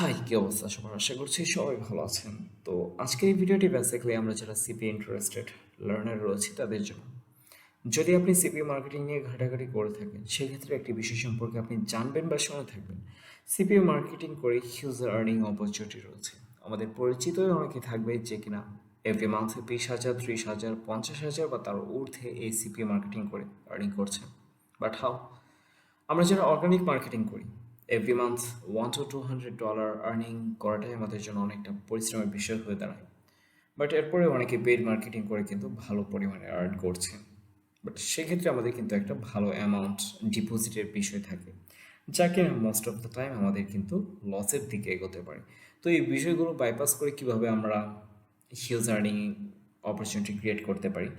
High, কি অবস্থা সবার? আশা করছি সবাই ভালো আছেন। তো আজকের এই ভিডিওটি বেসিক্যালি আমরা যারা সিপি ইন্টারেস্টেড লার্নার রয়েছে তাদের জন্য। যদি আপনি সিপি মার্কেটিং নিয়ে ঘাটাঘাটি করে থাকেন, সেক্ষেত্রে একটি বিষয় সম্পর্কে আপনি জানবেন বা শুনে থাকবেন। সিপি মার্কেটিং করে হিউজ আর্নিং অপরচুনিটি রয়েছে। আমাদের পরিচিতই অনেকে থাকবে যে কিনা এভরি মান্থে বিশ হাজার, ত্রিশ হাজার, পঞ্চাশ হাজার বা তার ঊর্ধ্বে এই সিপি মার্কেটিং করে আর্নিং করছে। বাট হাও আমরা যারা অর্গানিক মার্কেটিং করি every month one to two hundred dollar earning করাটাই আমাদের জন্য অনেকটা পরিশ্রমের বিষয় হয়ে দাঁড়ায়। বাট এরপরে অনেকে পেড মার্কেটিং করে কিন্তু ভালো পরিমাণে আর্ন করছে। বাট সেক্ষেত্রে আমাদের কিন্তু একটা ভালো অ্যামাউন্ট ডিপোজিটের বিষয় থাকে, যা কিনা মোস্ট অফ দ্য টাইম আমাদের কিন্তু লসের দিকে এগোতে পারে। তো এই বিষয়গুলো বাইপাস করে কীভাবে আমরা হিউজ আর্নিং অপরচুনিটি ক্রিয়েট করতে পারি।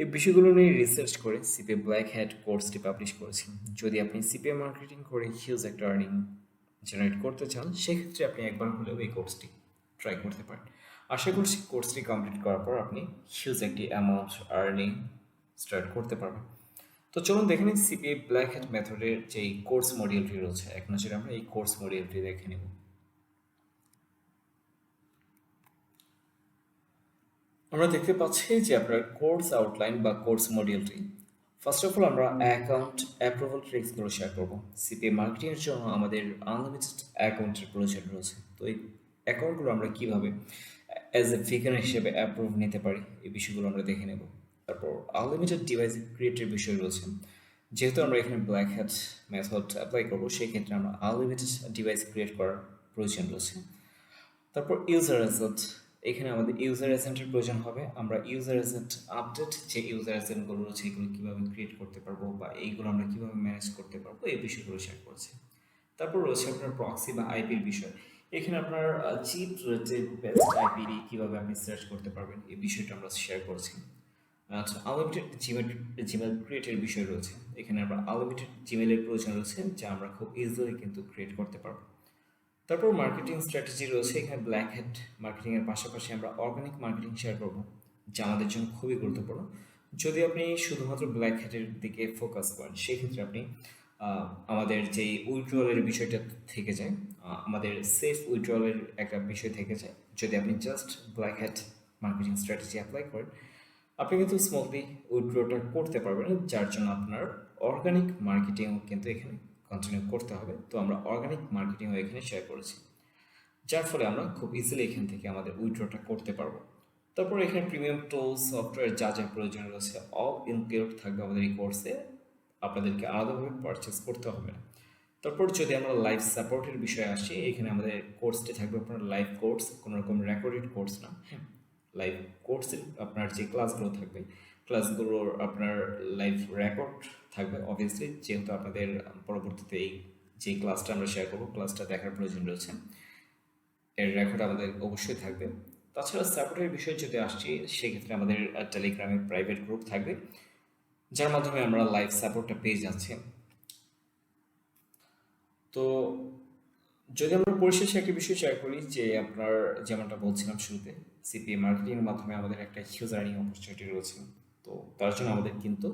এই বিষয়গুলো নিয়ে রিসার্চ করে সিপিএ ব্ল্যাক হ্যাট কোর্সটি পাবলিশ করেছি। যদি আপনি সিপিএ মার্কেটিং করে হিউজ একটা আর্নিং জেনারেট করতে চান, সেক্ষেত্রে আপনি একবার হলেও এই কোর্সটি ট্রাই করতে পারেন। আশা করছি কোর্সটি কমপ্লিট করার পর আপনি হিউজ একটি অ্যামাউন্ট আর্নিং স্টার্ট করতে পারবেন। তো চলুন দেখে নিন সিপিএ ব্ল্যাক হ্যাট মেথডের যেই কোর্স মডিউলটি রয়েছে। এক নজরে আমরা এই কোর্স মডিউলটি দেখে নেব। আমরা দেখতে পাচ্ছি যে আপনার কোর্স আউটলাইন বা কোর্স মডিউলটি ফার্স্ট অফ অল আমরা অ্যাকাউন্ট অ্যাপ্রুভাল ট্রিক্সগুলো শেয়ার করব। সিপিএ মার্কেটিংয়ের জন্য আমাদের আনলিমিটেড অ্যাকাউন্টের প্রয়োজন রয়েছে। তো এই অ্যাকাউন্টগুলো আমরা কীভাবে অ্যাজ এ ফিগার হিসেবে অ্যাপ্রুভ নিতে পারি, এই বিষয়গুলো আমরা দেখে নেব। তারপর আনলিমিটেড ডিভাইস ক্রিয়েটের বিষয় রয়েছে। যেহেতু আমরা এখানে ব্ল্যাক হ্যাট মেথড অ্যাপ্লাই করব সেই ক্ষেত্রে আমরা আনলিমিটেড ডিভাইস ক্রিয়েট করার প্রয়োজন রয়েছে। তারপর ইউজার এজেন্ট এখানে আমাদের ইউজার এজেন্টের প্রয়োজন হবে। আমরা ইউজার এজেন্ট আপডেট যে ইউজার এজেন্টগুলো রয়েছে, এগুলো কীভাবে ক্রিয়েট করতে পারব বা এইগুলো আমরা কীভাবে ম্যানেজ করতে পারব, এই বিষয়গুলো শেয়ার করছি। তারপর রয়েছে আপনার প্রক্সি বা আইপির বিষয়। এখানে আপনার চিপ রেটেড বেস্ট আইপি কীভাবে আপনি সার্চ করতে পারবেন, এই বিষয়টা আমরা শেয়ার করছি। আচ্ছা আনলিমিটেড জিমেল জিমেল ক্রিয়েটের বিষয় রয়েছে। এখানে আমরা আনলিমিটেড জিমেলের প্রয়োজন রয়েছে, যা আমরা খুব ইজিলি কিন্তু ক্রিয়েট করতে পারব। তারপর মার্কেটিং স্ট্র্যাটেজি রয়েছে, এখানে ব্ল্যাক হেড মার্কেটিংয়ের পাশাপাশি আমরা অর্গানিক মার্কেটিং শেয়ার করব, যা আমাদের জন্য খুবই গুরুত্বপূর্ণ। যদি আপনি শুধুমাত্র ব্ল্যাক হেডের দিকে ফোকাস করেন, সেক্ষেত্রে আপনি আমাদের যেই উইথড্রলের বিষয়টা থেকে যায় আমাদের সেফ উইথড্রলের একটা বিষয় থেকে যায়, যদি আপনি just black hat marketing strategy apply করেন, আপনি কিন্তু স্মুথলি উইথড্রটা করতে পারবেন, যার জন্য আপনার অর্গানিক মার্কেটিংও কিন্তু এখানে কন্টিনিউ করতে হবে, তো আমরা অর্গানিক মার্কেটিংও এখানে শেয়ার করেছি। যার ফলে আমরা খুব ইজিলি এখান থেকে আমাদের উইথড্রটা করতে পারব। তারপর এখানে প্রিমিয়াম টুলস সফটওয়্যার যা যা প্রয়োজন রয়েছে অল ইনক্লুড থাকবে আমাদের এই কোর্সে আপনাদেরকে আলাদাভাবে পারচেস করতে হবে। না তারপর যদি আমরা লাইভ সাপোর্টের বিষয়ে আসি, এখানে আমাদের কোর্সটি থাকবে আপনার লাইভ কোর্স কোনো রকম রেকর্ডেড কোর্স না। হ্যাঁ লাইভ কোর্সে আপনার যে ক্লাসগুলো থাকবে ক্লাসগুলোর আপনার লাইভ রেকর্ড থাকবে অবভিয়াসলি যেহেতু আপনাদের পরবর্তীতে এই যে ক্লাসটা আমরা শেয়ার করব ক্লাসটা দেখার প্রয়োজন রয়েছে। এর রেকর্ড আমাদের অবশ্যই থাকবে। তাছাড়া সাপোর্টের বিষয়ে যদি আসছি, সেক্ষেত্রে আমাদের টেলিগ্রামে প্রাইভেট গ্রুপ থাকবে, যার মাধ্যমে আমরা লাইভ সাপোর্টটা পেয়ে যাচ্ছি। তো, যদি আমরা পরিশেষে একটি বিষয় শেয়ার করি, যে আপনার যেমনটা বলছিলাম শুরুতে সিপিএ মার্কেটিংয়ের মাধ্যমে আমাদের একটা হিউজ আর্নিং অপরচুনিটি রয়েছে। তো তার জন্য আমাদের কিন্তু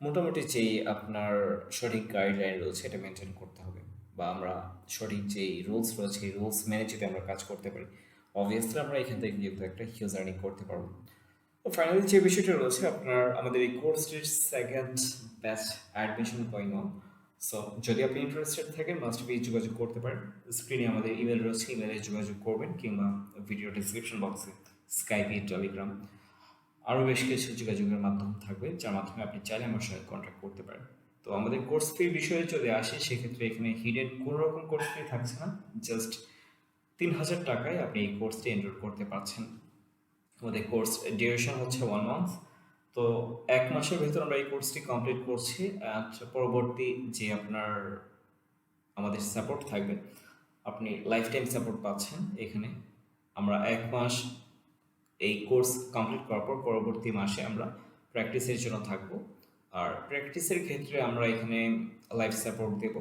মোটামুটি যেই আপনার সঠিক গাইডলাইন রয়েছে এটা মেনটেন করতে হবে বা আমরা সঠিক যেই রুলস রয়েছে এই রুলস মেনে যদি আমরা কাজ করতে পারি। অবভিয়াসলি আমরা এখান থেকে কিন্তু একটা হিউজ আর্নিং করতে পারব। তো ফাইনালি যে বিষয়টা রয়েছে আপনার আমাদের এই কোর্সটির second batch admission going on so যদি আপনি ইন্টারেস্টেড থাকেন মাস্ট বি যোগাযোগ করতে পারেন। স্ক্রিনে আমাদের ইমেল রয়েছে ইমেলে যোগাযোগ করবেন কিংবা ভিডিও ডিসক্রিপশন বক্সে স্কাইপি টেলিগ্রাম আরও বেশ কিছু যোগাযোগের মাধ্যম থাকবে, যার মাধ্যমে আপনি চাইলে আমার সঙ্গে কন্ট্যাক্ট করতে পারেন। তো আমাদের কোর্স ফির বিষয়ে যদি আসে, সেক্ষেত্রে এখানে হিডেন কোনো রকম কোর্স ফি থাকছে না। জাস্ট তিন হাজার টাকায় আপনি এই কোর্সটি এনরোল করতে পারছেন। আমাদের কোর্স ডিউরেশন হচ্ছে ওয়ান মান্থ তো এক মাসের ভিতর আমরা এই কোর্সটি কমপ্লিট করছি পরবর্তী যে আপনার, আমাদের সাপোর্ট থাকবে, আপনি লাইফ টাইম সাপোর্ট পাচ্ছেন এখানে। আমরা এক মাস এই কোর্স কমপ্লিট করার পর পরবর্তী মাসে আমরা প্র্যাকটিসের জন্য থাকব। আর প্র্যাকটিসের ক্ষেত্রে আমরা এখানে লাইফ সাপোর্ট দেব।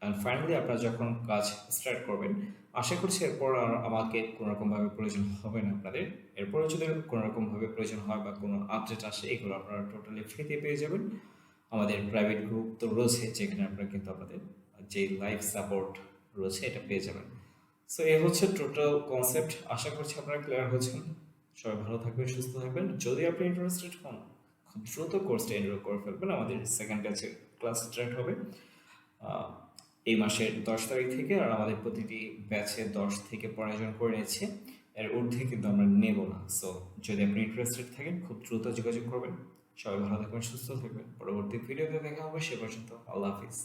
অ্যান্ড ফাইনালি আপনারা যখন কাজ স্টার্ট করবেন, আশা করছি এরপর আর আমাকে কোনোরকমভাবে প্রয়োজন হবে না আপনাদের। এরপরে যদি কোনোরকমভাবে প্রয়োজন হয় বা কোনো আপডেট আসে, এগুলো আপনারা টোটালি ফ্রিতে পেয়ে যাবেন। আমাদের প্রাইভেট গ্রুপ তো রয়েছে, যেখানে আপনারা কিন্তু আপনাদের যে লাইফ সাপোর্ট রয়েছে, এটা পেয়ে যাবেন। সো এ হচ্ছে টোটাল কনসেপ্ট আশা করছি আপনারা ক্লিয়ার হয়েছেন সবাই ভালো থাকবেন, সুস্থ থাকবেন। যদি আপনি ইন্টারেস্টেড হন, খুব দ্রুত কোর্সটা এনরোল করে ফেলবেন। আমাদের সেকেন্ড ব্যাচে ক্লাস স্টার্ট হবে এই মাসের দশ তারিখ থেকে আর আমাদের প্রতিটি ব্যাচে দশ থেকে পনেরো জন করে নিচ্ছে। এর ঊর্ধ্বে কিন্তু আমরা নেব না। সো যদি আপনি ইন্টারেস্টেড থাকেন, খুব দ্রুত যোগাযোগ করবেন। সবাই ভালো থাকবেন, সুস্থ থাকবেন। পরবর্তী ভিডিওতে দেখা হবে, সে পর্যন্ত আল্লাহ হাফিজ।